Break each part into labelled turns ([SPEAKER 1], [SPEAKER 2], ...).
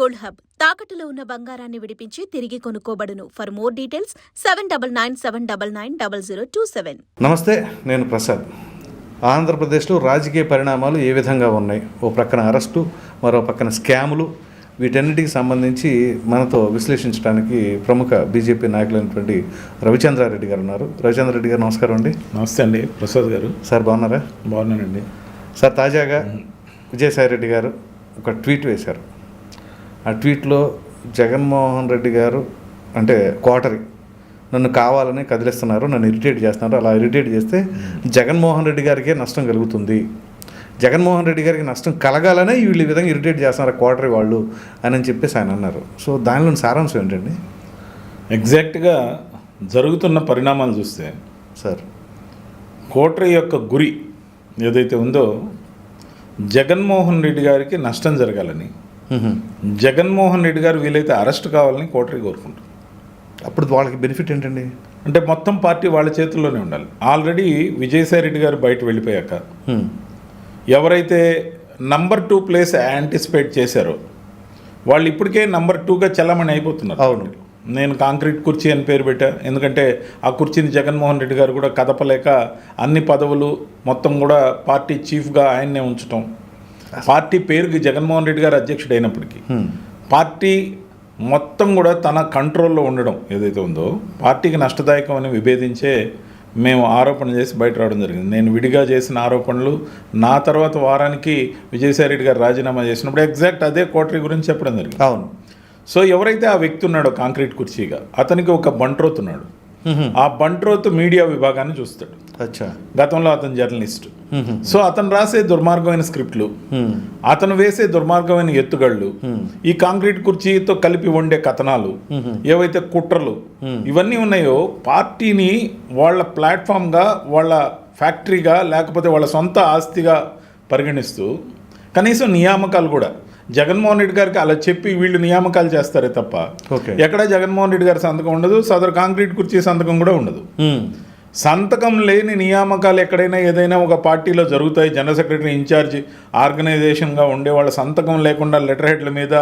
[SPEAKER 1] Gold hub. తాకట్టులో ఉన్న బంగారాన్ని విడిపించి తిరిగి కొనుక్కోబడును. For more details seven double nine seven double nine double zero two seven
[SPEAKER 2] namaste నేను ప్రసాద్. ఆంధ్రప్రదేశ్లో రాజకీయ పరిణామాలు ఏ విధంగా ఉన్నాయి? ఓ ప్రక్కన అరెస్టు మరో పక్కన స్కాములు. వీటన్నిటికి సంబంధించి మనతో విశ్లేషించడానికి ప్రముఖ బీజేపీ నాయకులైనటువంటి రవిచంద్రారెడ్డి గారు ఉన్నారు. రవిచంద్రారెడ్డి గారు నమస్కారం అండి.
[SPEAKER 3] నమస్తే అండి. ప్రసాద్ గారు.
[SPEAKER 2] సార్ బాగున్నారా?
[SPEAKER 3] బాగున్నానండి.
[SPEAKER 2] సార్ తాజాగా విజయసాయి రెడ్డి గారు ఒక ట్వీట్ వేశారు. ఆ ట్వీట్లో జగన్మోహన్ రెడ్డి గారు అంటే కోటరి నన్ను కావాలని కదిలిస్తున్నారు నన్ను ఇరిటేట్ చేస్తున్నారు. అలా ఇరిటేట్ చేస్తే జగన్మోహన్ రెడ్డి గారికే నష్టం కలుగుతుంది. జగన్మోహన్ రెడ్డి గారికి నష్టం కలగాలనే వీళ్ళు ఈ విధంగా ఇరిటేట్ చేస్తున్నారు కోటరి వాళ్ళు అని చెప్పేసి ఆయన అన్నారు. సో దానిలోని సారాంశం ఏంటండి?
[SPEAKER 3] ఎగ్జాక్ట్గా జరుగుతున్న పరిణామాలు చూస్తే
[SPEAKER 2] సార్.
[SPEAKER 3] కోటరీ యొక్క గురి ఏదైతే ఉందో జగన్మోహన్ రెడ్డి గారికి నష్టం జరగాలని. జగన్మోహన్ రెడ్డి గారు వీలైతే అరెస్ట్ కావాలని కోటరీ కోరుకుంటారు.
[SPEAKER 2] అప్పుడు వాళ్ళకి బెనిఫిట్ ఏంటండి?
[SPEAKER 3] అంటే మొత్తం పార్టీ వాళ్ళ చేతుల్లోనే ఉండాలి. ఆల్రెడీ విజయసాయి రెడ్డి గారు బయట వెళ్ళిపోయాక. ఎవరైతే నంబర్ టూ ప్లేస్ యాంటిసిపేట్ చేశారో వాళ్ళు ఇప్పటికే నంబర్ టూగా చల్లమని అయిపోతున్నారు.
[SPEAKER 2] అవును.
[SPEAKER 3] నేను కాంక్రీట్ కుర్చీ అని పేరు పెట్టా. ఎందుకంటే ఆ కుర్చీని జగన్మోహన్ రెడ్డి గారు కూడా కదపలేక అన్ని పదవులు మొత్తం కూడా పార్టీ చీఫ్గా ఆయన్నే ఉంచటం పార్టీ పేరుకి జగన్మోహన్ రెడ్డి గారు అధ్యక్షుడు అయినప్పటికీ
[SPEAKER 2] హ్మ్.
[SPEAKER 3] పార్టీ మొత్తం కూడా తన కంట్రోల్లో ఉండడం ఏదైతే ఉందో పార్టీకి నష్టదాయకం అని విభేదించే మేము ఆరోపణ చేసి బయట రావడం జరిగింది నేను విడిగా చేసిన ఆరోపణలు నా తర్వాత వారానికి విజయసాయి రెడ్డి గారు రాజీనామా చేసినప్పుడు ఎగ్జాక్ట్ అదే కోటరీ గురించి చెప్పడం జరిగింది
[SPEAKER 2] అవును
[SPEAKER 3] సో ఎవరైతే ఆ వ్యక్తి ఉన్నాడో కాంక్రీట్ కుర్చీగా అతనికి ఒక బంట్రోత్ ఉన్నాడు. ఆ బంట్రోత్ మీడియా విభాగాన్ని చూస్తాడు
[SPEAKER 2] అచ్చా
[SPEAKER 3] గతంలో అతను జర్నలిస్ట్. సో అతను రాసే దుర్మార్గమైన స్క్రిప్ట్లు. అతను వేసే దుర్మార్గమైన ఎత్తుగళ్ళు ఈ కాంక్రీట్ కుర్చీతో కలిపి వండే కథనాలు ఏవైతే కుట్రలు ఇవన్నీ ఉన్నాయో పార్టీని వాళ్ళ ప్లాట్ఫామ్గా వాళ్ళ ఫ్యాక్టరీగా లేకపోతే వాళ్ళ సొంత ఆస్తిగా పరిగణిస్తూ కనీసం నియామకాలు కూడా జగన్మోహన్ రెడ్డి గారికి అలా చెప్పి వీళ్ళు నియామకాలు చేస్తారే తప్ప
[SPEAKER 2] ఓకే
[SPEAKER 3] ఎక్కడ జగన్మోహన్ రెడ్డి గారి సంతకం ఉండదు సదరు కాంక్రీట్ కుర్చీ సంతకం కూడా ఉండదు. సంతకం లేని నియామకాలు ఎక్కడైనా ఏదైనా ఒక పార్టీలో జరుగుతాయి. జనరల్ సెక్రటరీ ఇన్ఛార్జ్ ఆర్గనైజేషన్గా ఉండే వాళ్ళ సంతకం లేకుండా లెటర్ హెడ్ల మీద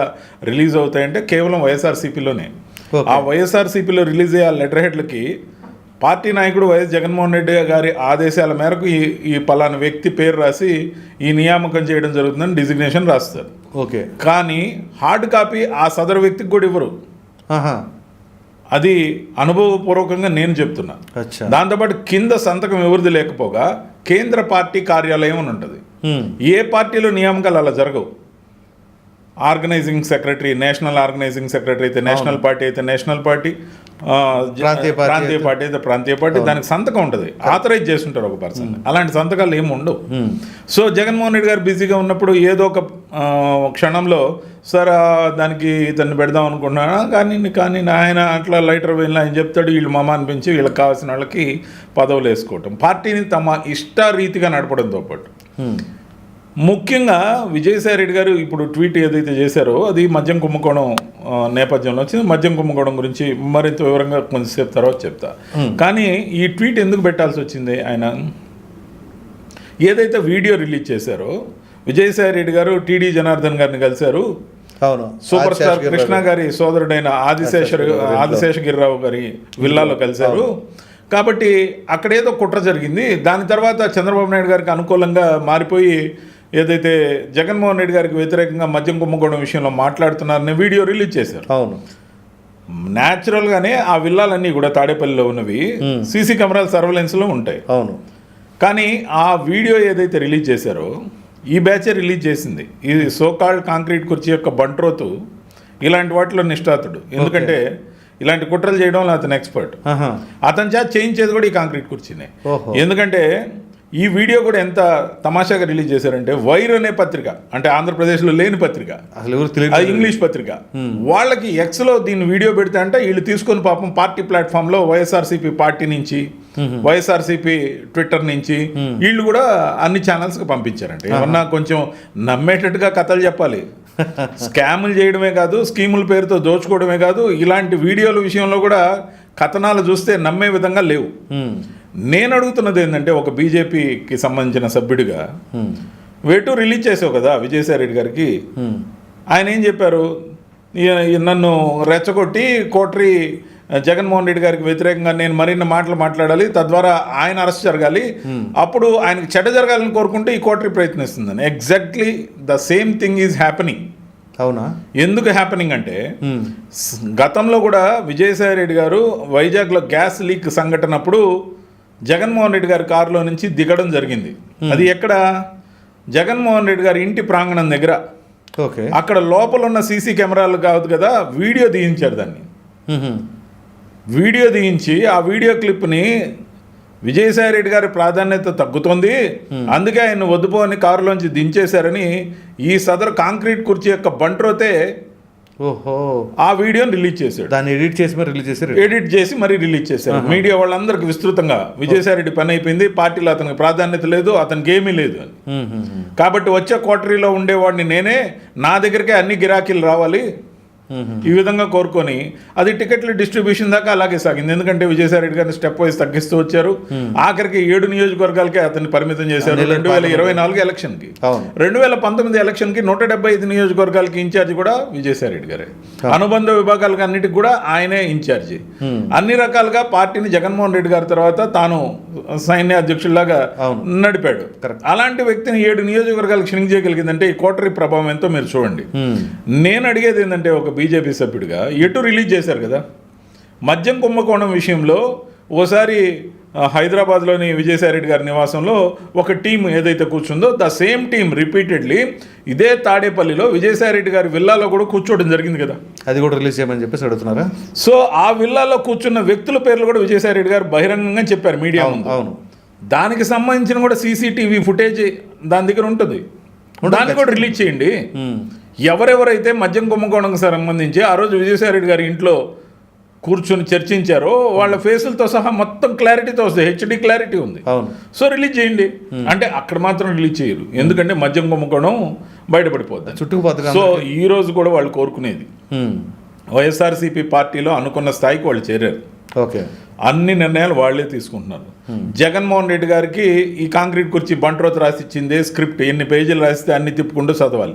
[SPEAKER 3] రిలీజ్ అవుతాయంటే కేవలం వైఎస్ఆర్సీపీలోనే. ఆ వైఎస్ఆర్సీపీలో రిలీజ్ అయ్యే ఆ లెటర్ హెడ్లకి పార్టీ నాయకుడు వైఎస్ జగన్మోహన్ రెడ్డి గారి ఆదేశాల మేరకు ఈ ఈ పలానా వ్యక్తి పేరు రాసి ఈ నియామకం చేయడం జరుగుతుందని డిజిగ్నేషన్ రాస్తారు.
[SPEAKER 2] ఓకే.
[SPEAKER 3] కానీ హార్డ్ కాపీ ఆ సదరు వ్యక్తికి కూడా ఇవ్వరు. అది అనుభవపూర్వకంగా నేను చెప్తున్నా. దాంతోపాటు కింద సంతకం ఎవరిది లేకపోగా కేంద్ర పార్టీ కార్యాలయం అని ఉంటుంది. ఏ పార్టీలో నియామకాలు అలా జరగవు. Organising secretary national organising secretary అయితే నేషనల్ పార్టీ అయితే నేషనల్ పార్టీ
[SPEAKER 2] ప్రాంతీయ
[SPEAKER 3] ప్రాంతీయ పార్టీ అయితే ప్రాంతీయ పార్టీ దానికి సంతకం ఉంటుంది. ఆథరైజ్ చేస్తుంటారు ఒక పర్సన్ అలాంటి సంతకాలు ఏమి ఉండవు.
[SPEAKER 2] హ్మ్.
[SPEAKER 3] సో జగన్మోహన్ రెడ్డి గారు బిజీగా ఉన్నప్పుడు ఏదో ఒక క్షణంలో సార్ దానికి ఇతన్ని పెడదాం అనుకుంటున్నాను? కానీ కానీ ఆయన అట్లా లైటర్ వెళ్ళి ఆయన చెప్తాడు. వీళ్ళు మమ అనిపించి వీళ్ళకి కావాల్సిన వాళ్ళకి పదవులు వేసుకోవటం. పార్టీని తమ ఇష్ట రీతిగా నడపడంతో పాటు.
[SPEAKER 2] హ్మ్.
[SPEAKER 3] ముఖ్యంగా విజయసాయి రెడ్డి గారు ఇప్పుడు ట్వీట్ ఏదైతే చేశారో అది మద్యం కుంభకోణం నేపథ్యంలో వచ్చింది. మద్యం కుంభకోణం గురించి మరింత వివరంగా కొంచెంసేపు తర్వాత చెప్తా. కానీ ఈ ట్వీట్ ఎందుకు పెట్టాల్సి వచ్చింది ఆయన? ఏదైతే వీడియో రిలీజ్ చేశారో విజయసాయి రెడ్డి గారు టీడీ జనార్దన్ గారిని కలిశారు.
[SPEAKER 2] అవును.
[SPEAKER 3] సూపర్ స్టార్ కృష్ణ గారి సోదరుడైన ఆదిశేష
[SPEAKER 2] ఆదిశేషగిరిరావు
[SPEAKER 3] ఆదిశేషగిరిరావు గారి విల్లాలో కలిశారు. కాబట్టి అక్కడేదో కుట్ర జరిగింది. దాని తర్వాత చంద్రబాబు నాయుడు గారికి అనుకూలంగా మారిపోయి ఏదైతే జగన్మోహన్ రెడ్డి గారికి వ్యతిరేకంగా మద్యం కుంభకోణం విషయంలో మాట్లాడుతున్నారనే వీడియో రిలీజ్ చేశారు.
[SPEAKER 2] అవును.
[SPEAKER 3] న్యాచురల్గానే ఆ విల్లాలన్నీ కూడా తాడేపల్లిలో ఉన్నవి సీసీ కెమెరాల సర్వేలెన్స్లో ఉంటాయి.
[SPEAKER 2] అవును.
[SPEAKER 3] కానీ ఆ వీడియో ఏదైతే రిలీజ్ చేశారో ఈ బ్యాచే రిలీజ్ చేసింది. ఇది సోకాల్డ్ కాంక్రీట్ కుర్చీ యొక్క బంట్రోతు ఇలాంటి వాటిలో నిష్ఠాతుడు. ఎందుకంటే ఇలాంటి కుట్రలు చేయడంలో అతను ఎక్స్పర్ట్. అతని చేత చేయించేది కూడా ఈ కాంక్రీట్ కుర్చీనే. ఎందుకంటే ఈ వీడియో కూడా ఎంత తమాషాగా రిలీజ్ చేశారంటే వైర్ అనే పత్రిక అంటే ఆంధ్రప్రదేశ్లో లేని పత్రిక.
[SPEAKER 2] అసలు ఎవరు
[SPEAKER 3] అది
[SPEAKER 2] తెలియదు
[SPEAKER 3] ఇంగ్లీష్ పత్రిక. వాళ్ళకి ఎక్స్లో దీన్ని వీడియో పెడితే అంటే వీళ్ళు తీసుకొని పాపం పార్టీ ప్లాట్ఫామ్లో వైఎస్ఆర్సీపీ పార్టీ నుంచి వైఎస్ఆర్సీపీ ట్విట్టర్ నుంచి వీళ్ళు కూడా అన్ని ఛానల్స్కి పంపించారంట. ఏమన్నా కొంచెం నమ్మేటట్టుగా కథలు చెప్పాలి. స్కాములు చేయడమే కాదు స్కీముల పేరుతో దోచుకోవడమే కాదు ఇలాంటి వీడియోల విషయంలో కూడా కథనాలు చూస్తే నమ్మే విధంగా లేవు. నేను అడుగుతున్నది ఏంటంటే ఒక బీజేపీకి సంబంధించిన సభ్యుడిగా. వేటు రిలీజ్ చేసావు కదా విజయసాయి రెడ్డి గారికి. ఆయన ఏం చెప్పారు? నన్ను రెచ్చగొట్టి కోటరి జగన్మోహన్ రెడ్డి గారికి వ్యతిరేకంగా నేను మరిన్ని మాటలు మాట్లాడాలి తద్వారా ఆయన అరెస్ట్ జరగాలి. అప్పుడు ఆయనకి చెడ్డ జరగాలని కోరుకుంటే ఈ coterie ప్రయత్నిస్తుందని. Exactly the same thing is happening
[SPEAKER 2] అవునా?
[SPEAKER 3] ఎందుకు హ్యాపెనింగ్ అంటే గతంలో కూడా విజయసాయి రెడ్డి గారు వైజాగ్లో గ్యాస్ లీక్ సంఘటన అప్పుడు జగన్మోహన్ రెడ్డి గారి కారులో నుంచి దిగడం జరిగింది. అది ఎక్కడ? జగన్మోహన్ రెడ్డి గారి ఇంటి ప్రాంగణం దగ్గర.
[SPEAKER 2] ఓకే.
[SPEAKER 3] అక్కడ లోపల ఉన్న సీసీ కెమెరాలు కాదు కదా వీడియో తీయించారు దాన్ని. వీడియో తీయించి ఆ వీడియో క్లిప్ని విజయసాయి రెడ్డి గారి ప్రాధాన్యత తగ్గుతుంది. అందుకే ఆయన వద్దుపో అని కారులోంచి దించేశారని ఈ సదరు కాంక్రీట్ కుర్చీ యొక్క బంట్రోతే
[SPEAKER 2] ఓహో.
[SPEAKER 3] ఆ వీడియోని రిలీజ్ చేశాడు.
[SPEAKER 2] దాన్ని ఎడిట్ చేసి మరి రిలీజ్ చేసి
[SPEAKER 3] ఎడిట్ చేసి మరీ రిలీజ్ చేశారు. మీడియా వాళ్ళందరికీ విస్తృతంగా విజయసాయి రెడ్డి పని అయిపోయింది పార్టీలో అతనికి ప్రాధాన్యత లేదు అతనికి ఏమీ లేదు అని. కాబట్టి వచ్చే కోటరీలో ఉండేవాడిని నేనే నా దగ్గరికే అన్ని గిరాకీలు రావాలి. ఈ విధంగా కోరుకొని అది టికెట్ల డిస్ట్రిబ్యూషన్ దాకా అలాగే సాగింది. ఎందుకంటే విజయసాయి రెడ్డి గారిని స్టెప్ వైజ్ తగ్గిస్తూ వచ్చారు. ఆఖరికి ఏడు నియోజకవర్గాలకే అతన్ని పరిమితం చేశారు. రెండు వేల ఇరవై నాలుగు ఎలక్షన్కి.
[SPEAKER 2] అవును.
[SPEAKER 3] రెండు వేల పంతొమ్మిది ఎలక్షన్కి నూట డెబ్బై ఐదు నియోజకవర్గాలకి ఇన్ఛార్జ్ కూడా విజయసాయి రెడ్డి గారే. అనుబంధ విభాగాలకు అన్నిటికి కూడా ఆయనే ఇన్ఛార్జి. అన్ని రకాలుగా పార్టీని జగన్మోహన్ రెడ్డి గారి తర్వాత తాను సైన్య అధ్యక్షుల్లాగా. నడిపాడు. అలాంటి వ్యక్తిని ఏడు నియోజకవర్గాలకు క్షణింగ్ చేయగలిగిందంటే ఈ కోటరీ ప్రభావం ఎంతో మీరు చూడండి. నేను అడిగేది ఏంటంటే ఒక బీజేపీ సభ్యుడిగా ఎటు రిలీజ్ చేశారు కదా? మద్యం కుంభకోణం విషయంలో ఓసారి హైదరాబాద్లోని విజయసాయిరెడ్డి గారి నివాసంలో ఒక టీం ఏదైతే కూర్చుందో ద సేమ్ టీం రిపీటెడ్లీ ఇదే తాడేపల్లిలో విజయసాయిరెడ్డి గారి విల్లాలో కూడా కూర్చోవడం జరిగింది కదా.
[SPEAKER 2] అది కూడా రిలీజ్ చేయమని చెప్పేసి అడుగుతున్నారా?
[SPEAKER 3] సో ఆ విల్లాలో కూర్చున్న వ్యక్తుల పేర్లు కూడా విజయసాయిరెడ్డి గారు బహిరంగంగా చెప్పారు మీడియా
[SPEAKER 2] అవును
[SPEAKER 3] దానికి సంబంధించిన కూడా సీసీటీవీ ఫుటేజ్ దాని దగ్గర ఉంటుంది. దాన్ని కూడా రిలీజ్ చేయండి. ఎవరెవరైతే మద్యం కుంభకోణంకి సంబంధించి ఆ రోజు విజయసాయిరెడ్డి గారి ఇంట్లో కూర్చొని చర్చించారో వాళ్ళ ఫేసులతో సహా మొత్తం క్లారిటీతో వస్తుంది హెచ్డి క్లారిటీ ఉంది.
[SPEAKER 2] అవును.
[SPEAKER 3] సో రిలీజ్ చేయండి. అంటే అక్కడ మాత్రం రిలీజ్ చేయరు. ఎందుకంటే మద్యం కుంభకోణం బయటపడిపోద్ది.
[SPEAKER 2] చుట్టుకుపోతుంది
[SPEAKER 3] సో ఈ రోజు కూడా వాళ్ళు కోరుకునేది.
[SPEAKER 2] మ్మ్.
[SPEAKER 3] వైఎస్ఆర్సీపీ పార్టీలో అనుకున్న స్థాయికి వాళ్ళు చేరారు.
[SPEAKER 2] ఓకే.
[SPEAKER 3] అన్ని నిర్ణయాలు వాళ్ళే తీసుకుంటున్నారు. జగన్మోహన్ రెడ్డి గారికి ఈ కాంక్రీట్ కుర్చీ బంట్రోత్ రాసిచ్చిందే స్క్రిప్ట్. ఎన్ని పేజీలు రాస్తే అన్ని తిప్పుకుంటూ చదవాలి.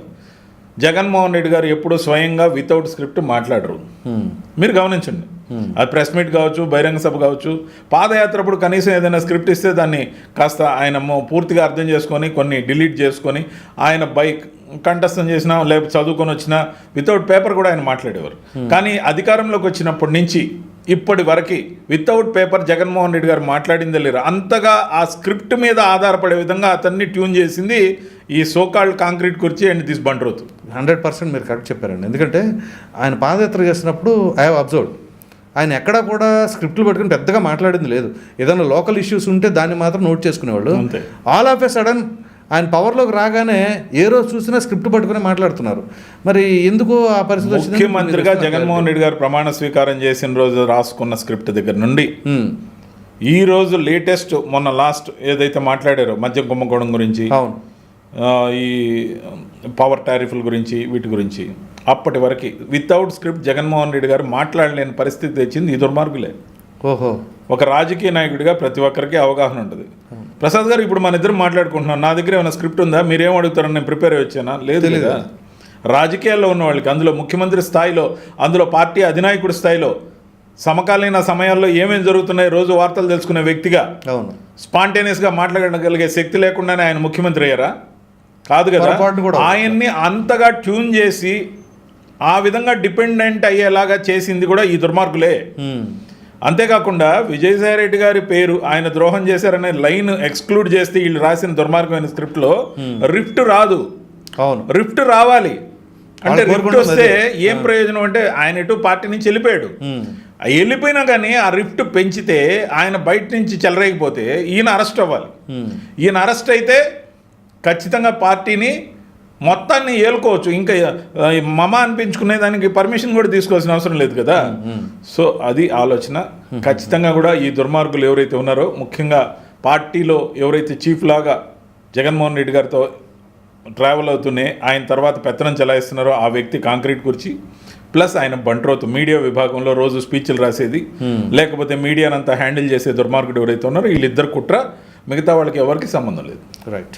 [SPEAKER 3] జగన్మోహన్ రెడ్డి గారు ఎప్పుడూ స్వయంగా వితౌట్ స్క్రిప్ట్ మాట్లాడరు.
[SPEAKER 2] మ్మ్.
[SPEAKER 3] మీరు గమనించండి. అది ప్రెస్ మీట్ కావచ్చు బహిరంగ సభ కావచ్చు పాదయాత్ర అప్పుడు కనీసం ఏదైనా స్క్రిప్ట్ ఇస్తే దాన్ని కాస్త ఆయన పూర్తిగా అర్థం చేసుకొని కొన్ని డిలీట్ చేసుకొని ఆయన బైక్ కంఠస్థం చేసినా లేకపోతే చదువుకొని వచ్చినా వితౌట్ పేపర్ కూడా ఆయన మాట్లాడేవారు. కానీ అధికారంలోకి వచ్చినప్పటి నుంచి ఇప్పటి వరకు వితౌట్ పేపర్ జగన్మోహన్ రెడ్డి గారు మాట్లాడిందే లేరు. అంతగా ఆ స్క్రిప్ట్ మీద ఆధారపడే విధంగా అతన్ని ట్యూన్ చేసింది ఈ సోకాల్డ్ కాంక్రీట్ కుర్చీ అండ్ దిస్ బండ్రోత్
[SPEAKER 2] హండ్రెడ్ పర్సెంట్ మీరు కరెక్ట్ చెప్పారండి. ఎందుకంటే ఆయన పాదయాత్ర చేసినప్పుడు ఐ హావ్ అబ్జర్వ్డ్. ఆయన ఎక్కడా కూడా స్క్రిప్ట్లు పెట్టుకుని పెద్దగా మాట్లాడింది లేదు. ఏదైనా లోకల్ ఇష్యూస్ ఉంటే దాన్ని మాత్రం నోట్ చేసుకునేవాళ్ళు.
[SPEAKER 3] అంతే.
[SPEAKER 2] ఆల్ ఆఫ్ ఎ సడన్ ఆయన పవర్లోకి రాగానే ఏ రోజు చూసినా స్క్రిప్ట్ పట్టుకుని మాట్లాడుతున్నారు. మరి ఎందుకు ఆ పరిస్థితి
[SPEAKER 3] ముఖ్యమంత్రిగా జగన్మోహన్ రెడ్డి గారు ప్రమాణ స్వీకారం చేసిన రోజు రాసుకున్న స్క్రిప్ట్ దగ్గర నుండి. ఈ రోజు లేటెస్ట్ మొన్న లాస్ట్ ఏదైతే మాట్లాడారో మద్యం కుంభకోణం గురించి
[SPEAKER 2] అవును.
[SPEAKER 3] ఈ పవర్ టారిఫ్ల గురించి వీటి గురించి. అప్పటి వరకు వితౌట్ స్క్రిప్ట్ జగన్మోహన్ రెడ్డి గారు మాట్లాడలేని పరిస్థితి తెచ్చింది ఈ దుర్మార్గులే.
[SPEAKER 2] ఓహో.
[SPEAKER 3] ఒక రాజకీయ నాయకుడిగా ప్రతి ఒక్కరికి అవగాహన ఉంటుంది. ప్రసాద్ గారు ఇప్పుడు మన ఇద్దరు మాట్లాడుకుంటున్నాం. నా దగ్గర ఏమైనా స్క్రిప్ట్ ఉందా? మీరేం అడుగుతారని నేను ప్రిపేర్ అయ్యి వచ్చానా? లేదు. కదా. రాజకీయాల్లో ఉన్న వాళ్ళకి అందులో ముఖ్యమంత్రి స్థాయిలో అందులో పార్టీ అధినాయకుడి స్థాయిలో సమకాలీన సమయాల్లో ఏమేమి జరుగుతున్నాయి రోజు వార్తలు తెలుసుకునే వ్యక్తిగా
[SPEAKER 2] అవును.
[SPEAKER 3] స్పాంటేనియస్గా మాట్లాడగలిగే శక్తి లేకుండానే ఆయన ముఖ్యమంత్రి అయ్యారా? కాదు కదా? ఆయన్ని అంతగా ట్యూన్ చేసి ఆ విధంగా డిపెండెంట్ అయ్యేలాగా చేసింది కూడా ఈ దుర్మార్గులే. అంతేకాకుండా విజయసాయిరెడ్డి గారి పేరు ఆయన ద్రోహం చేశారనే లైన్ ఎక్స్క్లూడ్ చేస్తే వీళ్ళు రాసిన దుర్మార్గమైన స్క్రిప్ట్లో రిఫ్ట్ రాదు.
[SPEAKER 2] అవును.
[SPEAKER 3] రిఫ్ట్ రావాలి. అంటే రిఫ్ట్ వస్తే. ఏం ప్రయోజనం అంటే ఆయన ఎటు పార్టీ నుంచి వెళ్ళిపోయాడు. వెళ్ళిపోయినా కానీ ఆ రిఫ్ట్ పెంచితే ఆయన బయట నుంచి చెలరేగిపోతే ఈయన అరెస్ట్ అవ్వాలి. ఈయన అరెస్ట్ అయితే ఖచ్చితంగా పార్టీని మొత్తాన్ని ఏలుకోవచ్చు. ఇంకా మమ అనిపించుకునే దానికి పర్మిషన్ కూడా తీసుకోవాల్సిన అవసరం లేదు కదా. సో అది ఆలోచన. ఖచ్చితంగా కూడా ఈ దుర్మార్గులు ఎవరైతే ఉన్నారో ముఖ్యంగా పార్టీలో ఎవరైతే చీఫ్ లాగా జగన్మోహన్ రెడ్డి గారితో ట్రావెల్ అవుతూనే ఆయన తర్వాత పెత్తనం చెలాయిస్తున్నారో ఆ వ్యక్తి కాంక్రీట్ కుర్చీ ప్లస్ ఆయన బంట్రోత్ మీడియా విభాగంలో రోజు స్పీచ్లు రాసేది. లేకపోతే మీడియానంతా హ్యాండిల్ చేసే దుర్మార్గుడు ఎవరైతే ఉన్నారో వీళ్ళిద్దరు కుట్ర మిగతా వాళ్ళకి ఎవరికి సంబంధం లేదు.
[SPEAKER 2] రైట్